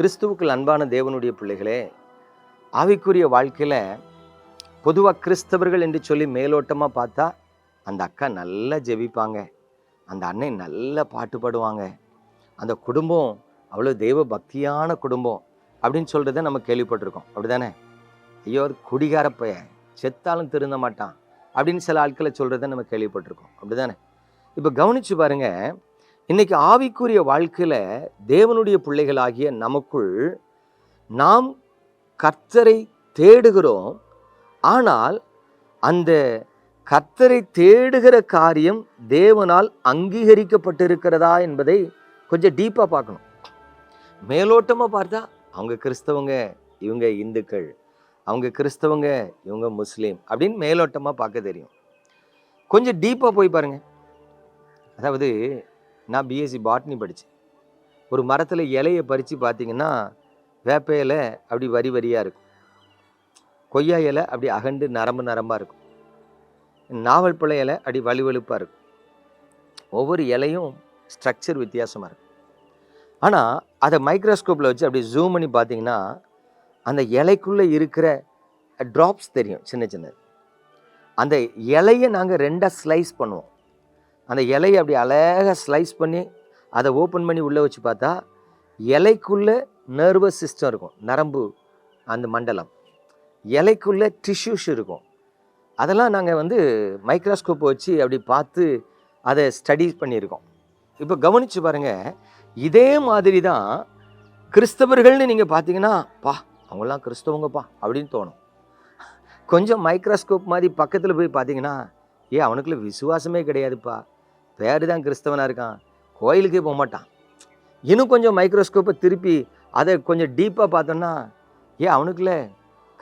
கிறிஸ்துவுக்குள் அன்பான தேவனுடைய பிள்ளைகளே ஆவிக்குரிய வாழ்க்கையில் பொதுவாக கிறிஸ்தவர்கள் என்று சொல்லி மேலோட்டமாக பார்த்தா அந்த அக்கா நல்லா ஜெபிப்பாங்க. அந்த அண்ணன் நல்லா பாட்டு பாடுவாங்க. அந்த குடும்பம் அவ்வளோ தெய்வ பக்தியான குடும்பம் அப்படின்னு சொல்கிறத நம்ம கேள்விப்பட்டிருக்கோம். அப்படிதானே? ஐயோ அது குடிகார செத்தாலும் திருந்த மாட்டான் அப்படின்னு சில ஆட்களை சொல்கிறத நம்ம கேள்விப்பட்டிருக்கோம். அப்படிதானே? இப்போ கவனிச்சு பாருங்கள் இன்னைக்கு ஆவிக்குரிய வாழ்க்கையில் தேவனுடைய பிள்ளைகளாகிய நமக்குள் நாம் கர்த்தரை தேடுகிறோம். ஆனால் அந்த கர்த்தரை தேடுகிற காரியம் தேவனால் அங்கீகரிக்கப்பட்டிருக்கிறதா என்பதை கொஞ்சம் டீப்பாக பார்க்கணும். மேலோட்டமாக பார்த்தா அவங்க கிறிஸ்தவங்க இவங்க இந்துக்கள் அவங்க கிறிஸ்தவங்க இவங்க முஸ்லீம் அப்படின்னு மேலோட்டமாக பார்க்க தெரியும். கொஞ்சம் டீப்பாக போய் பாருங்கள் அதாவது நான் பிஎஸ்சி பாட்னி படித்தேன் ஒரு மரத்தில் இலையை பறித்து பார்த்தீங்கன்னா வேப்ப இலை அப்படி வரி வரியாக இருக்கும். கொய்யா இலை அப்படி அகண்டு நரம்பு நரம்பாக இருக்கும். நாவல் பழ இலை அப்படி வலுவழுப்பாக இருக்கும். ஒவ்வொரு இலையும் ஸ்ட்ரக்சர் வித்தியாசமாக இருக்கும். ஆனால் அதை மைக்ரோஸ்கோப்பில் வச்சு அப்படி ஜூம் பண்ணி பார்த்தீங்கன்னா அந்த இலைக்குள்ளே இருக்கிற ட்ராப்ஸ் தெரியும் சின்ன சின்னது. அந்த இலையை நாங்கள் ரெண்டாக ஸ்லைஸ் பண்ணுவோம். அந்த இலையை அப்படி அழகாக ஸ்லைஸ் பண்ணி அதை ஓப்பன் பண்ணி உள்ளே வச்சு பார்த்தா இலைக்குள்ளே நர்வஸ் சிஸ்டம் இருக்கும். நரம்பு அந்த மண்டலம். இலைக்குள்ளே டிஷ்யூஸ் இருக்கும். அதெல்லாம் நாங்கள் வந்து மைக்ரோஸ்கோப் வச்சு அப்படி பார்த்து அதை ஸ்டடி பண்ணியிருக்கோம். இப்போ கவனித்து பாருங்கள் இதே மாதிரி தான் கிறிஸ்தவர்கள்னு நீங்கள் பார்த்தீங்கன்னா பா அவங்களாம் கிறிஸ்தவங்கப்பா அப்படின்னு தோணும். கொஞ்சம் மைக்ரோஸ்கோப் மாதிரி பக்கத்தில் போய் பார்த்தீங்கன்னா ஏ அவனுக்குள்ள விசுவாசமே கிடையாதுப்பா. பேர் தான் கிறிஸ்தவனாக இருக்கான். கோயிலுக்கே போக மாட்டான். இன்னும் கொஞ்சம் மைக்ரோஸ்கோப்பை திருப்பி அதை கொஞ்சம் டீப்பாக பார்த்தோன்னா ஏ அவனுக்குள்ள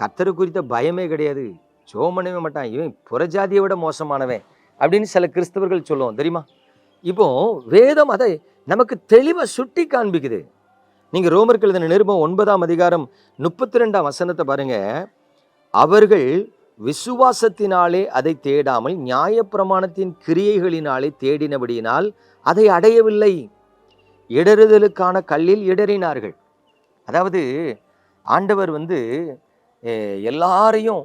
கத்தரை குறித்த பயமே கிடையாது. ஜோம் பண்ணவே மாட்டான். இவன் புறஜாதியை விட மோசமானவன் அப்படின்னு சில கிறிஸ்தவர்கள் சொல்லுவோம். தெரியுமா? இப்போ வேதம் அதை நமக்கு தெளிவாக சுட்டி காண்பிக்குது. நீங்கள் ரோமருக்கு நிருபம் ஒன்பதாம் அதிகாரம் முப்பத்தி ரெண்டாம் வசனத்தை பாருங்கள் அவர்கள் விசுவாசத்தினாலே அதை தேடாமல் நியாயப்பிரமாணத்தின் கிரியைகளினாலே தேடினபடியினால் அதை அடையவில்லை. இடறுதலுக்கான கல்லில் இடறினார்கள். அதாவது ஆண்டவர் வந்து எல்லாரையும்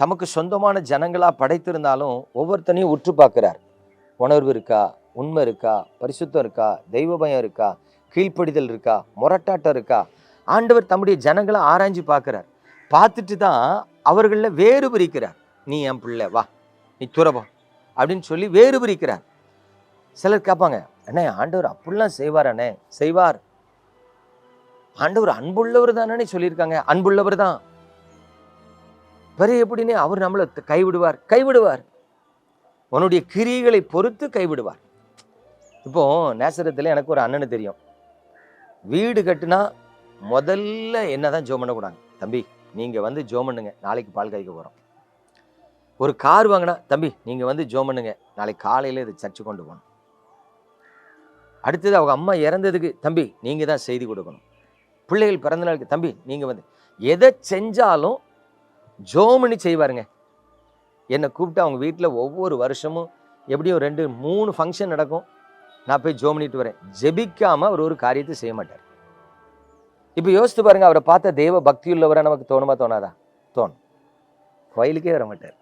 தமக்கு சொந்தமான ஜனங்களாக படைத்திருந்தாலும் ஒவ்வொருத்தனையும் உற்று பார்க்கிறார். உணர்வு இருக்கா உண்மை இருக்கா பரிசுத்தம் இருக்கா தெய்வ பயம் இருக்கா கீழ்ப்படிதல் இருக்கா முரட்டாட்டம் இருக்கா? ஆண்டவர் தம்முடைய ஜனங்களை ஆராய்ஞ்சு பார்க்குறார். பார்த்துட்டு தான் அவர்களில் வேறு பிரிக்கிறார். நீ என் பிள்ளை வா நீ துறவா அப்படின்னு சொல்லி வேறு பிரிக்கிறார். சிலர் கேட்பாங்க அண்ணே ஆண்டவர் அப்படிலாம் செய்வார் அண்ணே செய்வார். ஆண்டவர் அன்புள்ளவர் தானே சொல்லியிருக்காங்க அன்புள்ளவர் தான். பெரிய எப்படின்னே அவர் நம்மளை கைவிடுவார் கைவிடுவார். உன்னுடைய கிரியைகளை பொறுத்து கைவிடுவார். இப்போ நேசரத்தில் எனக்கு ஒரு அண்ணனு தெரியும். வீடு கட்டுனா முதல்ல என்னதான் ஜோம் பண்ணக்கூடாது தம்பி. நீங்கள் வந்து ஜோம் பண்ணுங்க நாளைக்கு பால் காய்க்க போகிறோம் ஒரு கார் வாங்கினா தம்பி நீங்கள் வந்து ஜோம் பண்ணுங்க நாளைக்கு காலையில் இதை சர்ச்சு கொண்டு போகணும். அடுத்தது அவங்க அம்மா இறந்ததுக்கு தம்பி நீங்கள் தான் செய்தி கொடுக்கணும். பிள்ளைகள் பிறந்த நாளுக்கு தம்பி நீங்கள் வந்து எதை செஞ்சாலும் ஜோமணி செய்வாருங்க. என்னை கூப்பிட்டு அவங்க வீட்டில் ஒவ்வொரு வருஷமும் எப்படியும் ரெண்டு மூணு ஃபங்க்ஷன் நடக்கும். நான் போய் ஜோம் பண்ணிட்டு வரேன். ஜெபிக்காமல் அவர் ஒரு காரியத்தை செய்ய மாட்டார். இப்போ யோசித்து பாருங்க அவரை பார்த்த தெய்வ பக்தி உள்ளவரை நமக்கு தோணுமா தோணாதா? தோணும். கோயிலுக்கே வர மாட்டார்.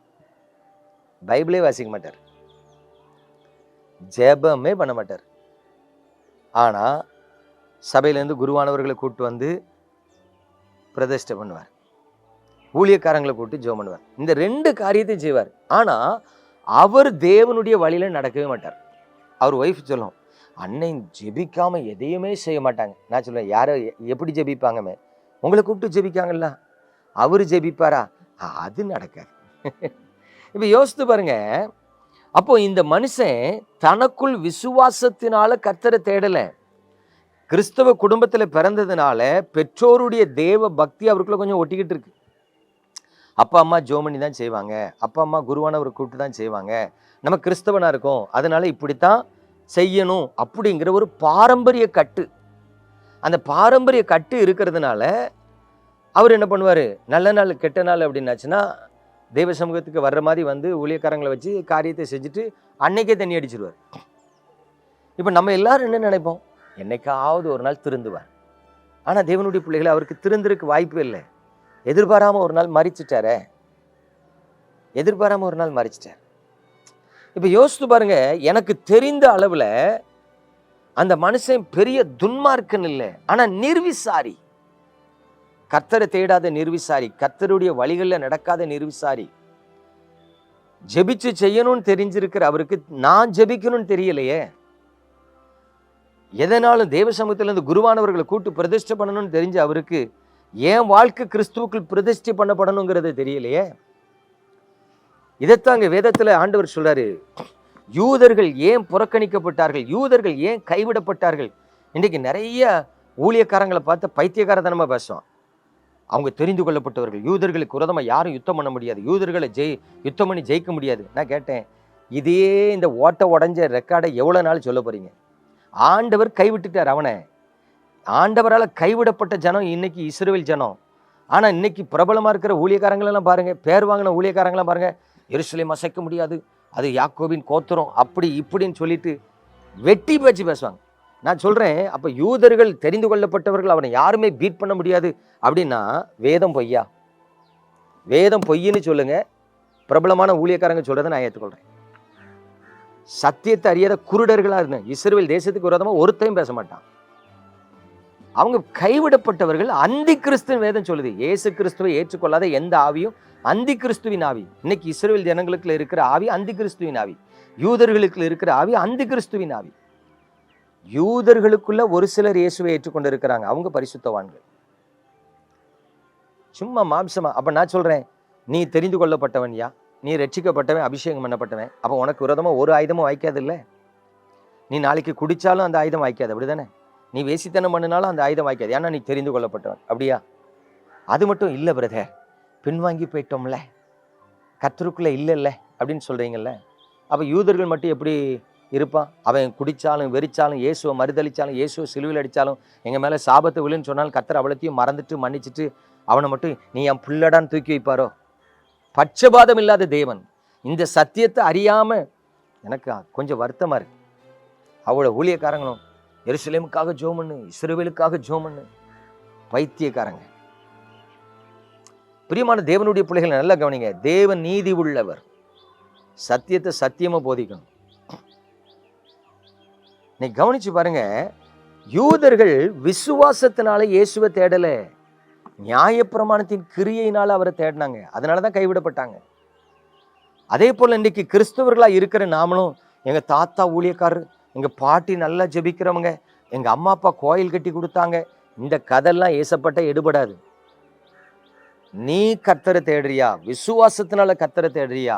பைபிளே வாசிக்க மாட்டார். ஜெபமே பண்ண மாட்டார். ஆனால் சபையிலேருந்து குருவானவர்களை கூப்பிட்டு வந்து பிரதிஷ்டை பண்ணுவார். ஊழியக்காரங்களை கூப்பிட்டு ஜெபம் பண்ணுவார். இந்த ரெண்டு காரியத்தையும் செய்வார். ஆனால் அவர் தேவனுடைய வழியில நடக்கவே மாட்டார். அவர் ஒய்ஃப் சொல்லும் அன்னை ஜெபிக்காமல் எதையுமே செய்ய மாட்டாங்க. நான் சொல்லுவேன் யாரோ எப்படி ஜெபிப்பாங்கமே உங்களை கூப்பிட்டு ஜெபிக்காங்கல்ல? அவர் ஜெபிப்பாரா? அது நடக்காது. இப்போ யோசித்து பாருங்க. அப்போ இந்த மனுஷன் தனக்குள் விசுவாசத்தினால கர்த்தரை தேடலை. கிறிஸ்தவ குடும்பத்தில் பிறந்ததுனால பெற்றோருடைய தேவ பக்தி அவருக்குள்ள கொஞ்சம் ஒட்டிக்கிட்டு இருக்கு. அப்பா அம்மா ஜோமணி தான் செய்வாங்க. அப்பா அம்மா குருவானவரை கூப்பிட்டு தான் செய்வாங்க. நம்ம கிறிஸ்தவனாக இருக்கோம். அதனால இப்படித்தான் செய்யணும் அப்படிங்கிற ஒரு பாரம்பரிய கட்டு. அந்த பாரம்பரிய கட்டு இருக்கிறதுனால அவர் என்ன பண்ணுவார்? நல்ல நாள் கெட்ட நாள் அப்படின்னாச்சுன்னா தெய்வ சமூகத்துக்கு வர்ற மாதிரி வந்து ஊழியக்காரங்களை வச்சு காரியத்தை செஞ்சுட்டு அன்னைக்கே தண்ணி அடிச்சிருவார். இப்போ நம்ம எல்லாரும் என்ன நினைப்போம்? என்னைக்காவது ஒரு நாள் திருந்துவார். ஆனால் தேவனுடைய பிள்ளைகளை அவருக்கு திருந்திருக்கு வாய்ப்பு இல்லை. எதிர்பாராமல் ஒரு நாள் மறிச்சிட்டாரே. எதிர்பாராமல் ஒரு நாள் மறிச்சிட்டார். இப்போ யோசித்து பாருங்க எனக்கு தெரிந்த அளவில் அந்த மனுஷன் பெரிய துன்மார்க்கன் இல்லை. ஆனால் நிர்விசாரி. கர்த்தரை தேடாத நிர்விசாரி கர்த்தருடைய வழிகளில் நடக்காத நிர்விசாரி. ஜெபிச்சு செய்யணும்னு தெரிஞ்சிருக்கிற அவருக்கு நான் ஜெபிக்கணும்னு தெரியலையே. எதனாலும் தேவ சமூகத்திலிருந்து குருவானவர்களை கூட்டு பிரதிஷ்டை பண்ணணும்னு தெரிஞ்ச அவருக்கு ஏன் வாழ்க்கை கிறிஸ்துவுக்குள் பிரதிஷ்டை பண்ணப்படணுங்கிறது தெரியலையே. இதைத்தாங்க வேதத்தில் ஆண்டவர் சொல்றாரு. யூதர்கள் ஏன் புறக்கணிக்கப்பட்டார்கள்? யூதர்கள் ஏன் கைவிடப்பட்டார்கள்? இன்றைக்கு நிறைய ஊழியக்காரங்களை பார்த்து பைத்தியக்காரத்தனமா பேசுவோம் அவங்க தெரிந்து கொள்ளப்பட்டவர்கள். யூதர்களுக்கு குரதமாக யாரும் யுத்தம் பண்ண முடியாது. யூதர்களை ஜெய் யுத்தம் பண்ணி ஜெயிக்க முடியாது. நான் கேட்டேன் இதே இந்த ஓட்ட உடஞ்ச ரெக்கார்டை எவ்வளோ நாள் சொல்ல போறீங்க? ஆண்டவர் கைவிட்டுட்டார் அவனை. ஆண்டவரால் கைவிடப்பட்ட ஜனம் இன்னைக்கு இஸ்ரேல் ஜனம். ஆனால் இன்னைக்கு பிரபலமாக இருக்கிற ஊழியக்காரங்களெல்லாம் பாருங்கள் பேர் வாங்கின ஊழியக்காரங்களாம் பாருங்கள் எருசலேம் அசைக்க முடியாது. அது யாக்கோபின் கோத்திரம் அப்படி இப்படின்னு சொல்லிட்டு வெட்டி பேச்சு பேசுவாங்க. நான் சொல்றேன் அப்போ யூதர்கள் தெரிந்து கொள்ளப்பட்டவர்கள் அவனை யாருமே பீட் பண்ண முடியாது அப்படின்னா வேதம் பொய்யா? வேதம் பொய்ன்னு சொல்லுங்க. பிரபலமான ஊழியக்காரங்க சொல்றதை நான் ஏற்றுக்கொள்கிறேன் சத்தியத்தை அறியாத குருடர்களா இருந்தேன். இஸ்ரேல் தேசத்துக்கு விரோதமாக ஒருத்தையும் பேச மாட்டான். அவங்க கைவிடப்பட்டவர்கள் அந்தி கிறிஸ்துவ வேதம் சொல்லுது. ஏசு கிறிஸ்துவை ஏற்றுக்கொள்ளாத எந்த ஆவியும் அந்தி கிறிஸ்துவின் ஆவி. இன்னைக்கு இஸ்ரேல் ஜனங்களுக்குள்ள இருக்கிற ஆவி அந்தி கிறிஸ்துவின் ஆவி. யூதர்களுக்குள்ள இருக்கிற ஆவி அந்தி கிறிஸ்துவின் ஆவி. யூதர்களுக்குள்ள ஒரு சிலர் இயேசுவை ஏற்றுக்கொண்டு இருக்கிறாங்க அவங்க பரிசுத்தவான்கள். சும்மா மாம்சமா. அப்ப நான் சொல்றேன் நீ தெரிந்து கொள்ளப்பட்டவன் யா? நீ ரட்சிக்கப்பட்டவன் அபிஷேகம் பண்ணப்பட்டவன். அப்ப உனக்கு விரோதமா ஒரு ஆயுதமும் வாய்க்காது இல்ல? நீ நாளைக்கு குடிச்சாலும் அந்த ஆயுதம் வாய்க்காது. அப்படிதானே? நீ வேசித்தனம் பண்ணினாலும் அந்த ஆயுதம் வாய்க்காது. ஏன்னா நீ தெரிந்து கொள்ளப்பட்டவன். அப்படியா? அது மட்டும் இல்லை பிரதர் பின்வாங்கி போயிட்டோம்ல. கத்தருக்குள்ளே இல்லைல்ல அப்படின்னு சொல்கிறீங்கல்ல அப்போ யூதர்கள் மட்டும் எப்படி இருப்பான்? அவன் குடித்தாலும் வெறிச்சாலும் இயேசுவை மறுதளித்தாலும் இயேசுவை சிலுவில் அடித்தாலும் எங்கள் மேலே சாபத்தை விழுன்னு சொன்னாலும் கத்தர் அவளத்தையும் மறந்துட்டு மன்னிச்சுட்டு அவனை மட்டும் நீ என் புள்ளடான்னு தூக்கி வைப்பாரோ? பட்சபாதம் இல்லாத தேவன். இந்த சத்தியத்தை அறியாமல் எனக்கு கொஞ்சம் வருத்தமாக இருக்கு. அவ்வளோ ஊழியக்காரங்களும் எருசலேமுக்காக ஜோம் பண்ணு இஸ்ரவேலுக்காக ஜோம் பண்ணு. பைத்தியக்காரங்க. பிரியமான தேவனுடைய பிள்ளைகளை நல்லா கவனிங்க. தேவன் நீதி உள்ளவர். சத்தியத்தை சத்தியமா போதிக்கணும். நீ கவனிச்சு பாருங்க. யூதர்கள் விசுவாசத்தினால இயேசுவை தேடலை. நியாயப்பிரமாணத்தின் கிரியையினால் அவரை தேடினாங்க. அதனாலதான் கைவிடப்பட்டாங்க. அதே போல இன்னைக்கு கிறிஸ்தவர்களாக இருக்கிற நாமளும் எங்க தாத்தா ஊழியக்காரர் எங்கள் பாட்டி நல்லா ஜெபிக்கிறவங்க எங்கள் அம்மா அப்பா கோயில் கட்டி கொடுத்தாங்க. இந்த கதெல்லாம் ஏசப்பட்ட எடுபடாது. நீ கத்தரை தேடுறியா? விசுவாசத்தினால கத்தரை தேடுறியா?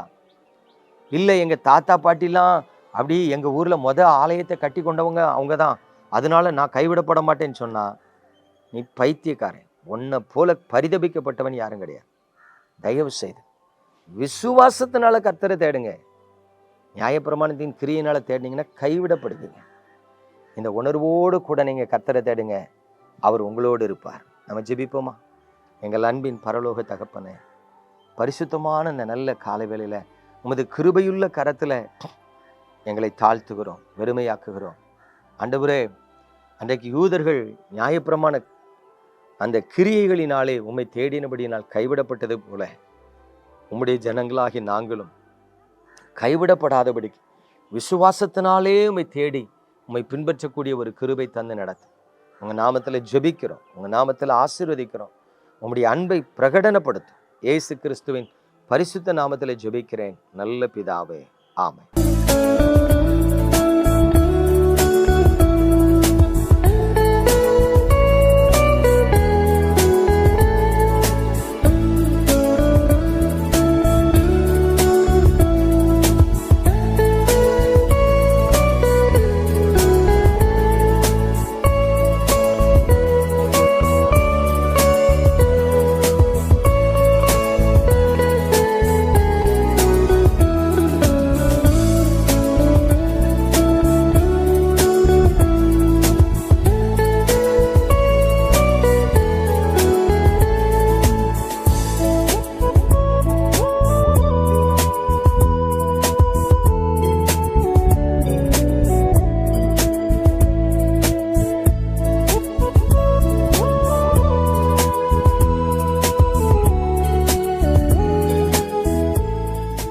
இல்லை எங்கள் தாத்தா பாட்டிலாம் அப்படி எங்கள் ஊரில் மொத ஆலயத்தை கட்டி கொண்டவங்க அவங்க தான் அதனால நான் கைவிடப்பட மாட்டேன்னு சொன்னால் நீ பைத்தியக்காரன். உன்னை போல பரிதபிக்கப்பட்டவன் யாரும் கிடையாது. தயவு செய்து. விசுவாசத்தினால கத்தரை தேடுங்க. நியாயப்பிரமாணத்தின் கிரியினால் தேடினீங்கன்னா கைவிடப்படுவீங்க. இந்த உணர்வோடு கூட நீங்கள் கத்தரை தேடுங்க. அவர் உங்களோடு இருப்பார். நம்ம ஜெபிப்போமா? எங்கள் அன்பின் பரலோக தகப்பனே பரிசுத்தமான இந்த நல்ல காலை உமது கிருபையுள்ள கரத்தில் எங்களை தாழ்த்துகிறோம் வெறுமையாக்குகிறோம். அண்டபுரே அன்றைக்கு யூதர்கள் நியாயப்பிரமாண அந்த கிரியைகளினாலே உம்மை தேடினபடியினால் கைவிடப்பட்டது போல உம்முடைய ஜனங்களாகி நாங்களும் கைவிடப்படாதபடிக்கு விசுவாசத்தினாலே உம்மை தேடி உம்மை பின்பற்றக்கூடிய ஒரு கிருபை தந்து நடத்து. உங்க நாமத்துல ஜெபிக்கிறோம். உங்க நாமத்துல ஆசீர்வதிக்கிறோம். உங்களுடைய அன்பை பிரகடனப்படுத்தும். இயேசு கிறிஸ்துவின் பரிசுத்த நாமத்துல ஜெபிக்கிறேன். நல்ல பிதாவே. ஆமை